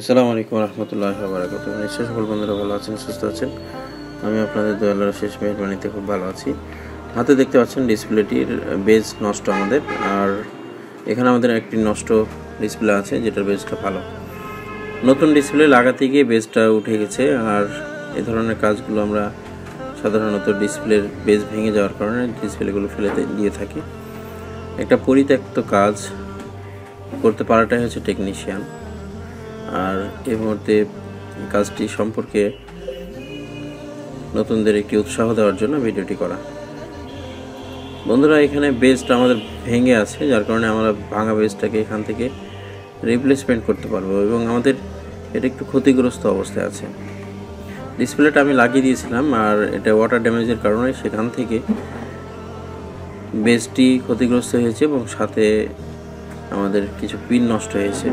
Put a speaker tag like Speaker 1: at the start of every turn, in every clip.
Speaker 1: আসসালামু আলাইকুম রহমতুল্লাহ বারাকাত নিশ্চয় সকল বন্ধুরা ভালো আছেন, সুস্থ আছেন? আমি আপনাদের দয়ালার শেষ মেহরবানিতে খুব ভালো আছি। হাতে দেখতে পাচ্ছেন ডিসপ্লেটির বেজ নষ্ট আমাদের। আর এখানে আমাদের একটি নষ্ট ডিসপ্লে আছে, যেটার বেজটা ভালো। নতুন ডিসপ্লে লাগাতে গিয়ে বেজটা উঠে গেছে। আর এ ধরনের কাজগুলো আমরা সাধারণত ডিসপ্লের বেজ ভেঙে যাওয়ার কারণে ডিসপ্লেগুলো ফেলে দিয়ে থাকি। একটা পরিত্যক্ত কাজ করতে পারাটাই হচ্ছে টেকনিশিয়ান। আর এই মুহূর্তে কাজটি সম্পর্কে নতুনদের একটি উৎসাহ দেওয়ার জন্য ভিডিওটি করা। বন্ধুরা, এখানে বেসটা আমাদের ভেঙে আছে, যার কারণে আমরা ভাঙা বেসটাকে এখান থেকে রিপ্লেসমেন্ট করতে পারব এবং আমাদের এটা একটু ক্ষতিগ্রস্ত অবস্থায় আছে। ডিসপ্লেটা আমি লাগিয়ে দিয়েছিলাম আর এটা ওয়াটার ড্যামেজের কারণে সেখান থেকে বেসটি ক্ষতিগ্রস্ত হয়েছে এবং সাথে আমাদের কিছু পিন নষ্ট হয়েছে।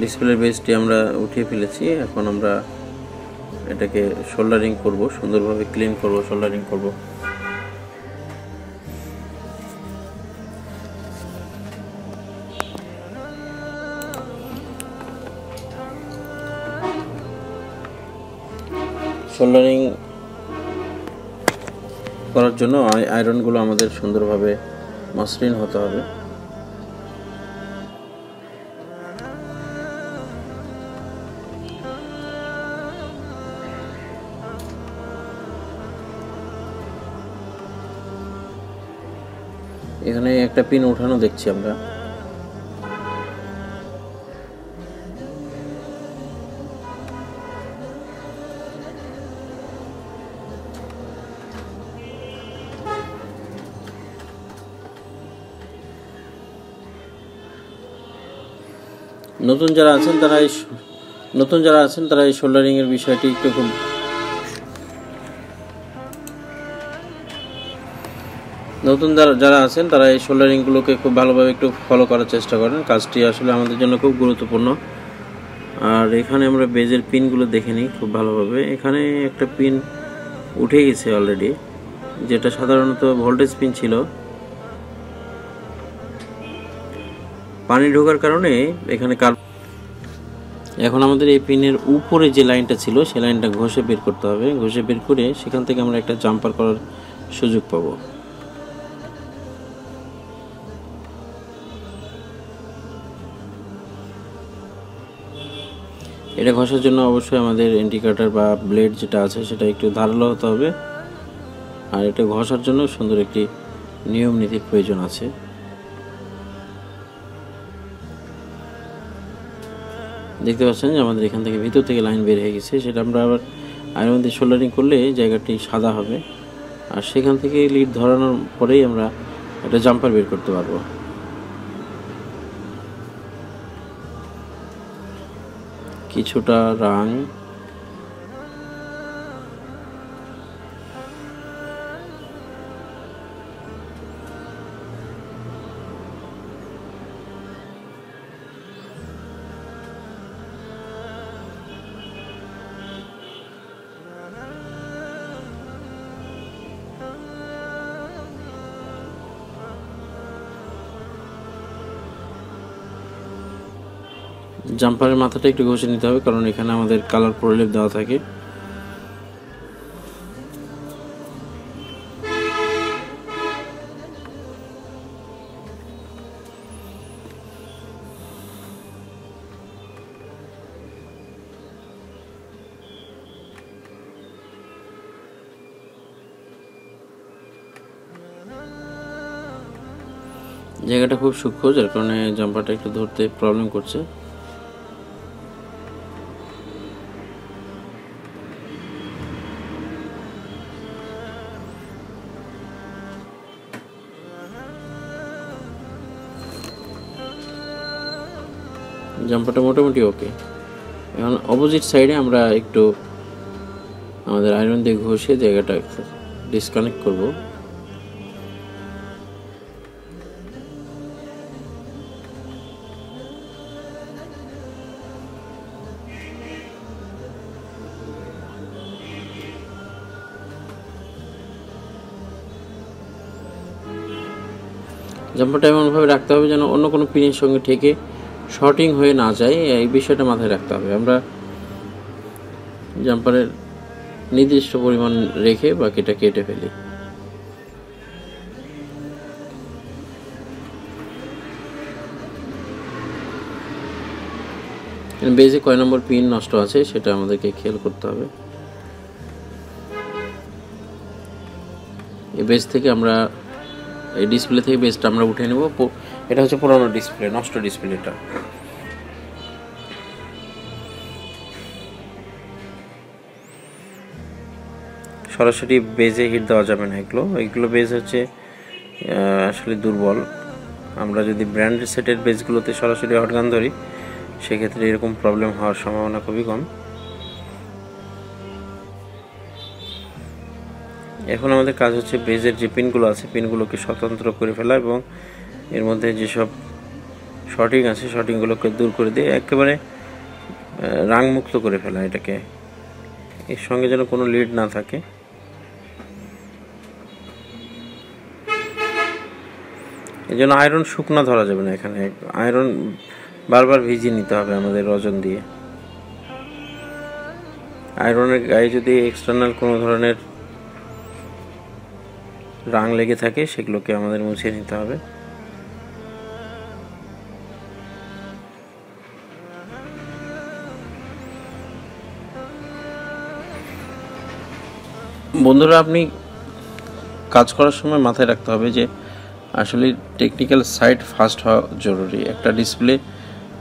Speaker 1: ডিসপ্লের বেসটি আমরা উঠিয়ে ফেলেছি। এখন আমরা এটাকে শোল্ডারিং করব, সুন্দরভাবে ক্লিন করব শোল্ডারিং করব। শোল্ডারিং করার জন্য আয়রনগুলো আমাদের সুন্দরভাবে মসৃণ হতে হবে। এখানে একটা পিন ওঠানো দেখছি আমরা। নতুন যারা আছেন তারা এই নতুন যারা আছেন তারা এই শোল্ডারিং এর বিষয়টি একটু খুব নতুন যারা যারা আছেন, তারা এই শোল্ডারিংগুলোকে খুব ভালোভাবে একটু ফলো করার চেষ্টা করেন। কাজটি আসলে আমাদের জন্য খুব গুরুত্বপূর্ণ। আর এখানে আমরা বেজের পিনগুলো দেখে নিই খুব ভালোভাবে। এখানে একটা পিন উঠে গেছে অলরেডি যেটা সাধারণত ভোল্টেজ পিন ছিল। পানি ঢোকার কারণে এখানে কার এখন আমাদের এই পিনের উপরে যে লাইনটা ছিল, সেই লাইনটা ঘষে বের করতে হবে। ঘষে বের করে সেখান থেকে আমরা একটা জাম্পার করার সুযোগ পাবো। এটা ঘষার জন্য অবশ্যই আমাদের এন্টিকাটার বা ব্লেড যেটা আছে সেটা একটু ধারালো হতে হবে। আর এটা ঘষার জন্য সুন্দর একটি নিয়ম নীতির প্রয়োজন আছে। দেখতে পাচ্ছেন যে আমাদের এখান থেকে ভিতর থেকে লাইন বের হয়ে গেছে। সেটা আমরা আবার আয়রন দিয়ে শোল্ডারিং করলে জায়গাটি সাদা হবে। আর সেখান থেকে লিড ধরানোর পরেই আমরা একটা জাম্পার বের করতে পারব। কিছুটা রাং জাম্পারের মাথাটা একটু ঘষে নিতে হবে, কারণ এখানে আমাদের কালার প্রলেপ দেওয়া থাকে। জায়গাটা খুব সূক্ষ্ম, যার কারণে জাম্পারটা একটু ধরতে প্রবলেম করছে। জাম্পারটা মোটামুটি ওকে এখন অপোজিট সাইডে আমরা একটু আমাদের আয়রন দিয়ে ঘষে জায়গাটা একটু ডিসকানেক্ট করব। জাম্পারটা এমনভাবে রাখতে হবে যেন অন্য কোনো পিনের সঙ্গে ঠেকে শর্টিং হয়ে না যায়, এই বিষয়টা মাথায় রাখতে হবে। আমরা জাম্পারের নির্দিষ্ট পরিমাণ রেখে বাকিটা কেটে ফেলি। বেজে কয় নম্বর পিন নষ্ট আছে, সেটা আমাদেরকে খেয়াল করতে হবে। এই বেজ থেকে আমরা, এই ডিসপ্লে থেকে বেজটা আমরা উঠে নেব। এটা হচ্ছে পুরোনো ডিসপ্লে নষ্ট ডিসপ্লেটা সরাসরি বেজে হিট দেওয়া যাবে না এগুলো। এগুলো বেজ হচ্ছে আসলে দুর্বল। আমরা যদি ব্র্যান্ডের সেটের বেজগুলোতে সরাসরি হটগান ধরি, সেক্ষেত্রে এরকম প্রবলেম হওয়ার সম্ভাবনা খুবই কম। এখন আমাদের কাজ হচ্ছে বেজের যে পিনগুলো আছে পিনগুলোকে স্বতন্ত্র করে ফেলা এবং এর মধ্যে যেসব শর্টিং আছে শর্টিংগুলোকে দূর করে দিয়ে একেবারে রাংমুক্ত করে ফেলা এটাকে। এর সঙ্গে যেন কোনো লিড না থাকে। এই জন্য আয়রন শুকনো ধরা যাবে না এখানে। আয়রন বারবার ভিজিয়ে নিতে হবে আমাদের রজন দিয়ে। আয়রনের গায়ে যদি এক্সটার্নাল কোনো ধরনের রাং লেগে থাকে, সেগুলোকে আমাদের মুছে নিতে হবে। বন্ধুরা, আপনি কাজ করার সময় মাথায় রাখতে হবে যে আসলে টেকনিক্যাল সাইট ফাস্ট হওয়া জরুরি। একটা ডিসপ্লে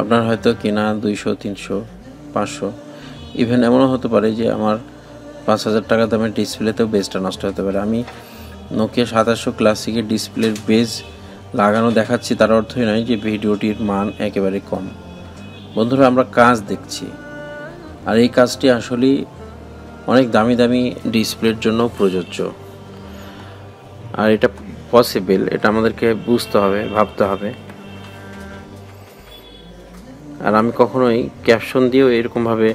Speaker 1: আপনার হয়তো কেনা দুইশো, তিনশো, পাঁচশো। ইভেন এমনও হতে পারে যে আমার পাঁচ হাজার টাকা দামের ডিসপ্লেতেও বেজটা নষ্ট হতে পারে। আমি নোকিয়া সাতাশশো ক্লাসিকের ডিসপ্লের বেজ লাগানো দেখাচ্ছি, তার অর্থই নয় যে ভিডিওটির মান একেবারে কম। বন্ধুরা, আমরা কাজ দেখছি। আর এই কাজটি আসলেই অনেক দামি দামি ডিসপ্লের জন্য প্রযোজ্য। আর এটা পসিবল এটা আমাদেরকে বুঝতে হবে, ভাবতে হবে। আর আমি কখনোই ক্যাপশন দিয়েও এরকমভাবে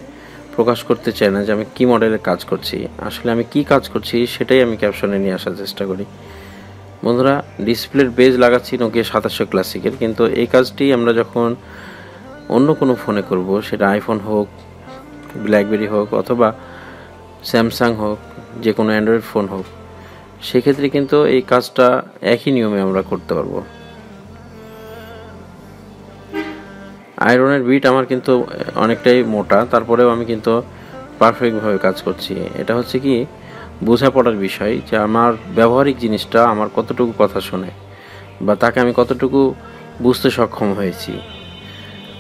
Speaker 1: প্রকাশ করতে চাই না যে আমি কী মডেলের কাজ করছি। আসলে আমি কি কাজ করছি সেটাই আমি ক্যাপশনে নিয়ে আসার চেষ্টা করি। বন্ধুরা ডিসপ্লের বেজ লাগাচ্ছি নোকিয়া সাতাশশো ক্লাসিকের কিন্তু এই কাজটি আমরা যখন অন্য কোনো ফোনে করব, সেটা আইফোন হোক ব্ল্যাকবেরি হোক, অথবা স্যামসাং হোক, যে কোনো অ্যান্ড্রয়েড ফোন হোক, সেক্ষেত্রে কিন্তু এই কাজটা একই নিয়মে আমরা করতে পারব। আয়রনের বিট আমার কিন্তু অনেকটাই মোটা, তারপরেও আমি কিন্তু পারফেক্টভাবে কাজ করছি। এটা হচ্ছে কি, বোঝাপড়ার বিষয় যে আমার ব্যবহারিক জিনিসটা আমার কতটুকু কথা শোনে বা তাকে আমি কতটুকু বুঝতে সক্ষম হয়েছি।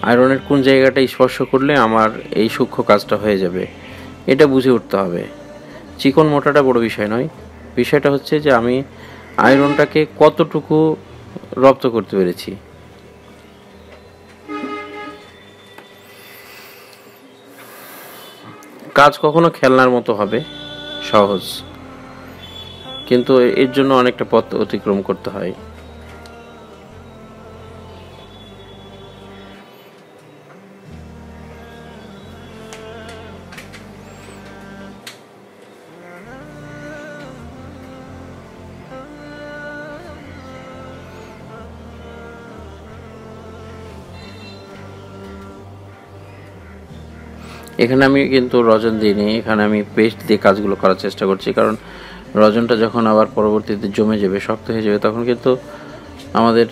Speaker 1: আয়রনের কোন জায়গাটা স্পর্শ করলে আমার এই সূক্ষ্ম কাজটা হয়ে যাবে? এটা বুঝে উঠতে হবে। চিকন মোটাটা বড় বিষয় নয়। বিষয়টা হচ্ছে যে আমি আয়রনটাকে কতটুকু রপ্ত করতে পেরেছি। কাজ কখনো খেলনার মতো হবে, সহজ। কিন্তু এর জন্য অনেকটা পথ অতিক্রম করতে হয়। এখানে আমি কিন্তু রজন দিইনি, এখানে আমি পেস্ট দিয়ে কাজগুলো করার চেষ্টা করছি, কারণ রজনটা যখন আবার পরবর্তীতে জমে যাবে, শক্ত হয়ে যাবে, তখন কিন্তু আমাদের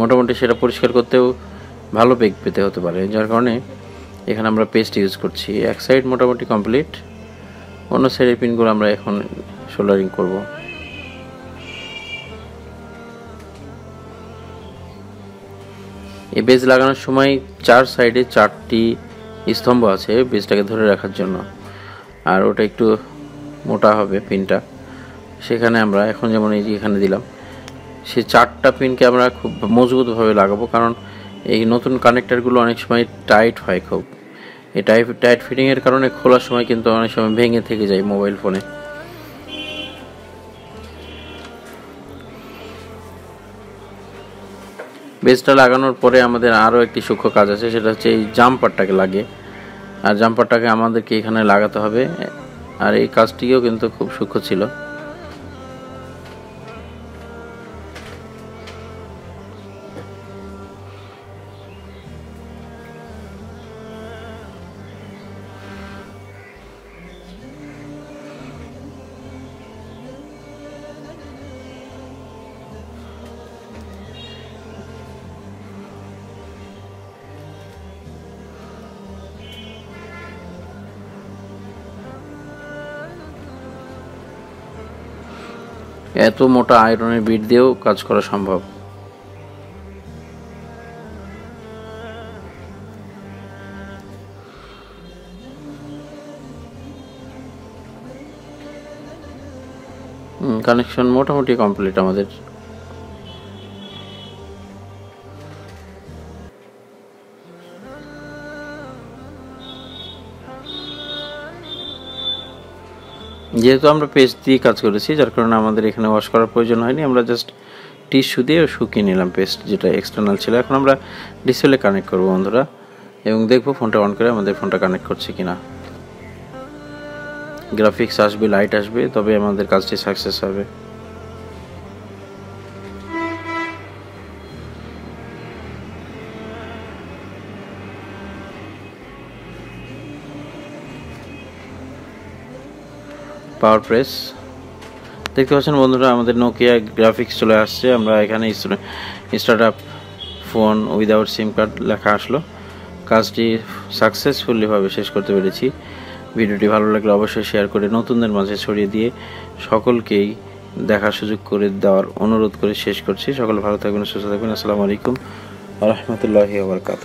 Speaker 1: মোটামুটি সেটা পরিষ্কার করতেও ভালো বেগ পেতে হতে পারে, যার কারণে এখানে আমরা পেস্ট ইউজ করছি। এক সাইড মোটামুটি কমপ্লিট অন্য সাইডের পিনগুলো আমরা এখন সোল্ডারিং করব। এই বেজ লাগানোর সময় চার সাইডে চারটি স্তম্ভ আছে বীজটাকে ধরে রাখার জন্য। আর ওটা একটু মোটা হবে পিনটা। সেখানে আমরা এখন যেমন এই যে এখানে দিলাম, সে চারটা পিনকে আমরা খুব মজবুতভাবে লাগাবো কারণ এই নতুন কানেক্টারগুলো অনেক সময় টাইট হয় খুব। এই টাইট টাইট ফিটিংয়ের কারণে খোলার সময় কিন্তু অনেক সময় ভেঙে থেকে যায় মোবাইল ফোনে। বেসটা লাগানোর পরে আমাদের আরও একটি সূক্ষ্ম কাজ আছে, সেটা হচ্ছে এই জাম্পারটাকে লাগে আর জাম্পারটাকে আমাদেরকে এখানে লাগাতে হবে। আর এই কাজটিও কিন্তু খুব সূক্ষ্ম ছিল। এত মোটা আয়রনের বিট দিয়েও কাজ করা সম্ভব। কানেকশন মোটামুটি কমপ্লিট আমাদের। যেহেতু আমরা পেস্ট দিয়ে কাজ করেছি, যার কারণে আমাদের এখানে ওয়াশ করার প্রয়োজন হয়নি, আমরা জাস্ট টিস্যু দিয়ে শুকিয়ে নিলাম পেস্ট যেটা এক্সটার্নাল ছিল। এখন আমরা ডিসপ্লে কানেক্ট করব বন্ধুরা, এবং দেখব ফোনটা অন করে আমাদের ফোনটা কানেক্ট করছে কিনা। গ্রাফিক্স আসবে লাইট আসবে তবে আমাদের কাজটি সাকসেস হবে। পাওয়ার প্রেস দেখতে পাচ্ছেন বন্ধুরা, আমাদের নোকিয়া গ্রাফিক্স চলে আসছে। আমরা এখানে start up phone without SIM card লেখা আসলো। কাজটি সাকসেসফুলিভাবে শেষ করতে পেরেছি। ভিডিওটি ভালো লাগলে অবশ্যই শেয়ার করে নতুনদের মাঝে ছড়িয়ে দিয়ে সকলকেই দেখার সুযোগ করে দেওয়ার অনুরোধ করে শেষ করছি। সকল ভালো থাকবেন, সুস্থ থাকবেন। আসসালামু আলাইকুম। রহমতুল্লাহি আবরকাত